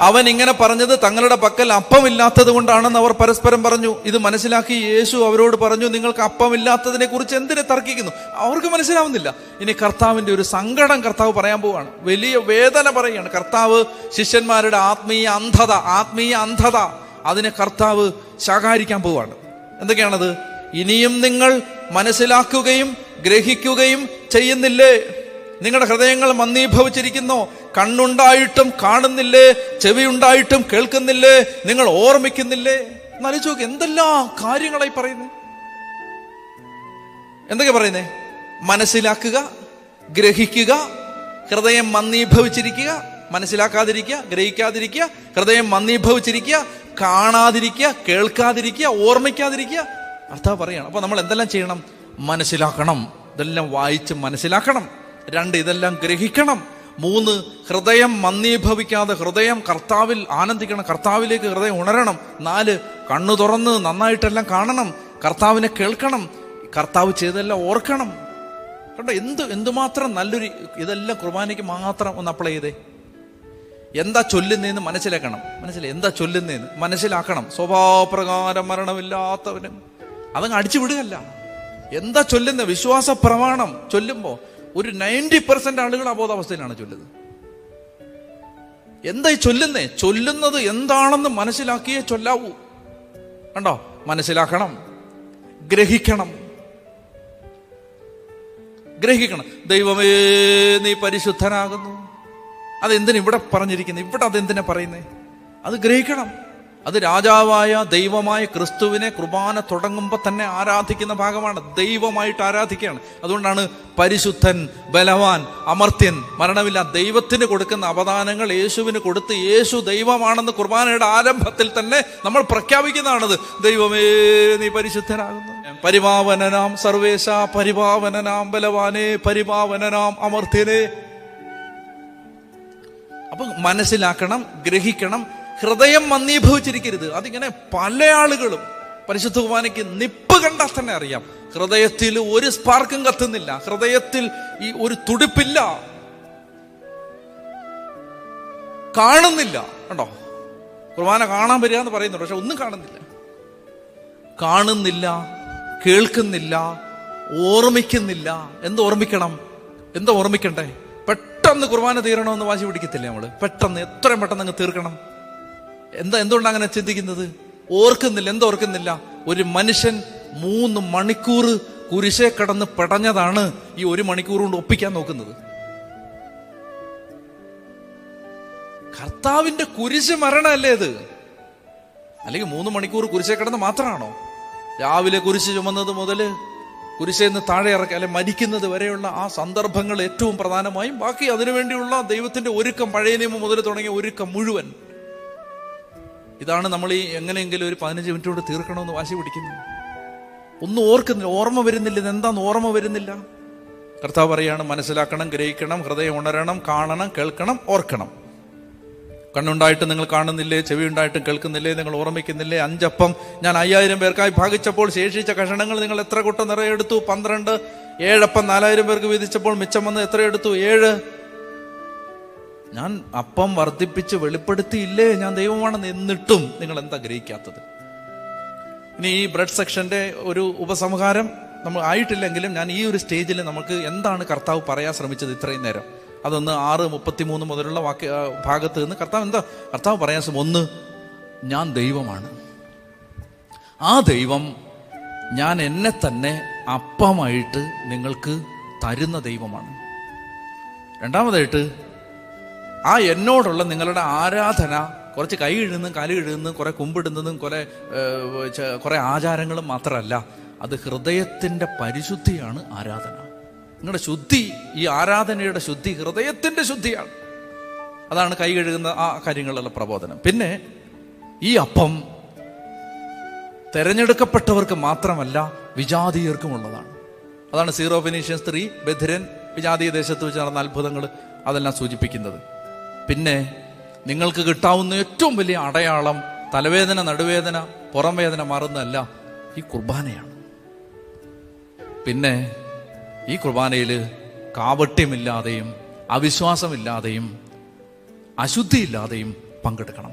അവൻ ഇങ്ങനെ പറഞ്ഞത് തങ്ങളുടെ പക്കൽ അപ്പമില്ലാത്തത് കൊണ്ടാണെന്ന് അവർ പരസ്പരം പറഞ്ഞു. ഇത് മനസ്സിലാക്കി യേശു അവരോട് പറഞ്ഞു നിങ്ങൾക്ക് അപ്പമില്ലാത്തതിനെ കുറിച്ച് എന്തിനെ തർക്കിക്കുന്നു? അവർക്ക് മനസ്സിലാവുന്നില്ല. ഇനി കർത്താവിന്റെ ഒരു സങ്കടം കർത്താവ് പറയാൻ പോവാണ്. വലിയ വേദന പറയുകയാണ്. കർത്താവ് ശിഷ്യന്മാരുടെ ആത്മീയ അന്ധത ആത്മീയ അന്ധത. അതിനെ കർത്താവ് ശകാരിക്കാൻ പോവാണ്. എന്തൊക്കെയാണത്? ഇനിയും നിങ്ങൾ മനസ്സിലാക്കുകയും ഗ്രഹിക്കുകയും ചെയ്യുന്നില്ലേ? നിങ്ങളുടെ ഹൃദയങ്ങൾ മന്ദീഭവിച്ചിരിക്കുന്നു. കണ്ണുണ്ടായിട്ടും കാണുന്നില്ലേ? ചെവിയുണ്ടായിട്ടും കേൾക്കുന്നില്ലേ? നിങ്ങൾ ഓർമ്മിക്കുന്നില്ലേ? എന്നാലോചിച്ച് എന്തെല്ലാം കാര്യങ്ങളായി പറയുന്നു? എന്തൊക്കെ പറയുന്നേ? മനസ്സിലാക്കുക ഗ്രഹിക്കുക ഹൃദയം മന്ദീഭവിച്ചിരിക്കുക മനസ്സിലാക്കാതിരിക്കുക ഗ്രഹിക്കാതിരിക്കുക ഹൃദയം മന്ദീഭവിച്ചിരിക്കുക കാണാതിരിക്കുക കേൾക്കാതിരിക്കുക ഓർമ്മിക്കാതിരിക്കുക. അർത്ഥം പറയണം. അപ്പൊ നമ്മൾ എന്തെല്ലാം ചെയ്യണം? മനസ്സിലാക്കണം. ഇതെല്ലാം വായിച്ച് മനസ്സിലാക്കണം. രണ്ട് ഇതെല്ലാം ഗ്രഹിക്കണം. മൂന്ന് ഹൃദയം മന്ദീഭവിക്കാതെ ഹൃദയം കർത്താവിൽ ആനന്ദിക്കണം കർത്താവിലേക്ക് ഹൃദയം ഉണരണം. നാല് കണ്ണു തുറന്ന് നന്നായിട്ടെല്ലാം കാണണം കർത്താവിനെ കേൾക്കണം കർത്താവ് ചെയ്തെല്ലാം ഓർക്കണം. കണ്ടോ എന്ത് എന്തുമാത്രം നല്ലൊരു ഇതെല്ലാം കുർബാനയ്ക്ക് മാത്രം ഒന്ന് അപ്ലൈ ചെയ്തേ. എന്താ ചൊല്ലുന്നതെന്ന് മനസ്സിലാക്കണം. മനസ്സിലായി എന്താ ചൊല്ലുന്നതെന്ന് മനസ്സിലാക്കണം. സ്വഭാവപ്രകാരം മരണമില്ലാത്തവനും. അതങ്ങ് അടിച്ചു വിടുകയല്ല. എന്താ ചൊല്ലുന്ന? വിശ്വാസ പ്രമാണം ചൊല്ലുമ്പോ ഒരു നയന്റി പെർസെന്റ് ആളുകൾ അബോധാവസ്ഥയിലാണ് ചൊല്ലുന്നത്. എന്തായി ചൊല്ലുന്നേ? ചൊല്ലുന്നത് എന്താണെന്ന് മനസ്സിലാക്കിയേ ചൊല്ലാവൂ. കണ്ടോ? മനസ്സിലാക്കണം. ഗ്രഹിക്കണം. ഗ്രഹിക്കണം. ദൈവമേ നീ പരിശുദ്ധനാകുന്നു. അതെന്തിനാ ഇവിടെ പറഞ്ഞിരിക്കുന്നത് ഇവിടെ അതെന്തിനാ പറയുന്നേ? അത് ഗ്രഹിക്കണം. അത് രാജാവായ ദൈവമായ ക്രിസ്തുവിനെ കുർബാന തുടങ്ങുമ്പോൾ തന്നെ ആരാധിക്കുന്ന ഭാഗമാണ്. ദൈവമായിട്ട് ആരാധിക്കുകയാണ്. അതുകൊണ്ടാണ് പരിശുദ്ധൻ ബലവാൻ അമർത്യൻ മരണമില്ല ദൈവത്തിന് കൊടുക്കുന്ന അവദാനങ്ങൾ യേശുവിന് കൊടുത്ത് യേശു ദൈവമാണെന്ന് കുർബാനയുടെ ആരംഭത്തിൽ തന്നെ നമ്മൾ പ്രഖ്യാപിക്കുന്നതാണത്. ദൈവമേ നീ പരിശുദ്ധനാകുന്നു. പരിപാവനനാം സർവേശ പരിപാവനനാം ബലവാനെ പരിപാവനനാം അമർത്യനെ. അപ്പൊ മനസ്സിലാക്കണം ഗ്രഹിക്കണം ഹൃദയം മന്ദീഭവിച്ചിരിക്കരുത് അതിങ്ങനെ പല ആളുകളും പരിശുദ്ധ കുർബാനയ്ക്ക് നിപ്പ് കണ്ടാൽ തന്നെ അറിയാം. ഹൃദയത്തിൽ ഒരു സ്പാർക്കും കത്തുന്നില്ല. ഹൃദയത്തിൽ ഈ ഒരു തുടിപ്പില്ല. കാണുന്നില്ല. കണ്ടോ? കുർബാന കാണാൻ വരിക എന്ന് പറയുന്നുണ്ട് പക്ഷെ ഒന്നും കാണുന്നില്ല. കാണുന്നില്ല കേൾക്കുന്നില്ല ഓർമ്മിക്കുന്നില്ല. എന്ത് ഓർമ്മിക്കണം? എന്താ ഓർമ്മിക്കണ്ടേ? പെട്ടെന്ന് കുർബാന തീരണമെന്ന് വാശി പിടിക്കത്തില്ലേ നമ്മൾ പെട്ടെന്ന് എത്രയും പെട്ടെന്ന് അങ്ങ് തീർക്കണം. എന്താ എന്തുകൊണ്ട് അങ്ങനെ ചിന്തിക്കുന്നത്? ഓർക്കുന്നില്ല. എന്താ ഓർക്കുന്നില്ല? ഒരു മനുഷ്യൻ മൂന്ന് മണിക്കൂർ കുരിശെ കടന്ന് പെടഞ്ഞതാണ് ഈ ഒരു മണിക്കൂർ കൊണ്ട് ഒപ്പിക്കാൻ നോക്കുന്നത്. കർത്താവിന്റെ കുരിശ് മരണമല്ലേ ഇത്? അല്ലെങ്കിൽ മൂന്ന് മണിക്കൂർ കുരിശെ കിടന്ന് മാത്രമാണോ? രാവിലെ കുരിശ് ചുമന്നത് മുതൽ കുരിശേന്ന് താഴെ ഇറക്കുക അല്ലെ മരിക്കുന്നത് വരെയുള്ള ആ സന്ദർഭങ്ങൾ ഏറ്റവും പ്രധാനമായും. ബാക്കി അതിനുവേണ്ടിയുള്ള ദൈവത്തിന്റെ ഒരുക്കം പഴയ നിയമം മുതൽ തുടങ്ങിയ ഒരുക്കം മുഴുവൻ ഇതാണ് നമ്മൾ ഈ എങ്ങനെയെങ്കിലും ഒരു പതിനഞ്ച് മിനിറ്റ് കൊണ്ട് തീർക്കണമെന്ന് വാശി പിടിക്കുന്നു. ഒന്നും ഓർക്കുന്നില്ല. ഓർമ്മ വരുന്നില്ല. ഇതെന്താന്ന് ഓർമ്മ വരുന്നില്ല. കർത്താവ് പറയാണ് മനസ്സിലാക്കണം ഗ്രഹിക്കണം ഹൃദയം ഉണരണം കാണണം കേൾക്കണം ഓർക്കണം. കണ്ണുണ്ടായിട്ട് നിങ്ങൾ കാണുന്നില്ലേ ചെവി ഉണ്ടായിട്ടും കേൾക്കുന്നില്ലേ നിങ്ങൾ ഓർമ്മിക്കുന്നില്ലേ? അഞ്ചപ്പം ഞാൻ അയ്യായിരം പേർക്കായി ഭാഗിച്ചപ്പോൾ ശേഷിച്ച കഷണങ്ങൾ നിങ്ങൾ എത്ര കൂട്ടം നിറയെടുത്തു പന്ത്രണ്ട്. ഏഴപ്പം നാലായിരം പേർക്ക് വീതിച്ചപ്പോൾ മിച്ചം വന്ന് എത്ര എടുത്തു? ഏഴ്. ഞാൻ അപ്പം വർദ്ധിപ്പിച്ച് വെളിപ്പെടുത്തിയില്ലേ? ഞാൻ ദൈവമാണെന്ന് എന്നിട്ടും നിങ്ങൾ എന്താ ഗ്രഹിക്കാത്തത്? ഇനി ഈ ബ്രഡ് സെക്ഷന്റെ ഒരു ഉപസംഹാരം നമ്മൾ ആയിട്ടില്ലെങ്കിലും ഞാൻ ഈ ഒരു സ്റ്റേജിൽ നമുക്ക് എന്താണ് കർത്താവ് പറയാൻ ശ്രമിച്ചത് ഇത്രയും നേരം? അതൊന്ന് ആറ് മുപ്പത്തിമൂന്ന് മുതലുള്ള വാക്യ ഭാഗത്ത് നിന്ന് കർത്താവ് എന്താ? കർത്താവ് പറയാൻ ശ്രമം ഒന്ന് ഞാൻ ദൈവമാണ്. ആ ദൈവം ഞാൻ എന്നെ തന്നെ അപ്പമായിട്ട് നിങ്ങൾക്ക് തരുന്ന ദൈവമാണ്. രണ്ടാമതായിട്ട് ആ എന്നോടുള്ള നിങ്ങളുടെ ആരാധന കുറച്ച് കൈ ഇഴുന്നും കാൽ ഇഴുന്നും കുറെ കുമ്പിടുന്നതും കുറെ കുറേ ആചാരങ്ങളും മാത്രമല്ല അത് ഹൃദയത്തിന്റെ പരിശുദ്ധിയാണ് ആരാധന. നിങ്ങളുടെ ശുദ്ധി ഈ ആരാധനയുടെ ശുദ്ധി ഹൃദയത്തിന്റെ ശുദ്ധിയാണ്. അതാണ് കൈ കഴുകുന്ന ആ കാര്യങ്ങളുള്ള പ്രബോധനം. പിന്നെ ഈ അപ്പം തെരഞ്ഞെടുക്കപ്പെട്ടവർക്ക് മാത്രമല്ല വിജാതീയർക്കും ഉള്ളതാണ്. അതാണ് സീറോ ഫിനീഷ്യൻ സ്ത്രീ ബധിരൻ വിജാതീയ ദേശത്ത് വെച്ച് നടന്ന അത്ഭുതങ്ങൾ അതെല്ലാം സൂചിപ്പിക്കുന്നത്. പിന്നെ നിങ്ങൾക്ക് കിട്ടാവുന്ന ഏറ്റവും വലിയ അടയാളം തലവേദന നടുവേദന പുറം വേദന മാറുന്നതല്ല ഈ കുർബാനയാണ്. പിന്നെ ഈ കുർബാനയിൽ കാവട്യമില്ലാതെയും അവിശ്വാസമില്ലാതെയും അശുദ്ധിയില്ലാതെയും പങ്കെടുക്കണം.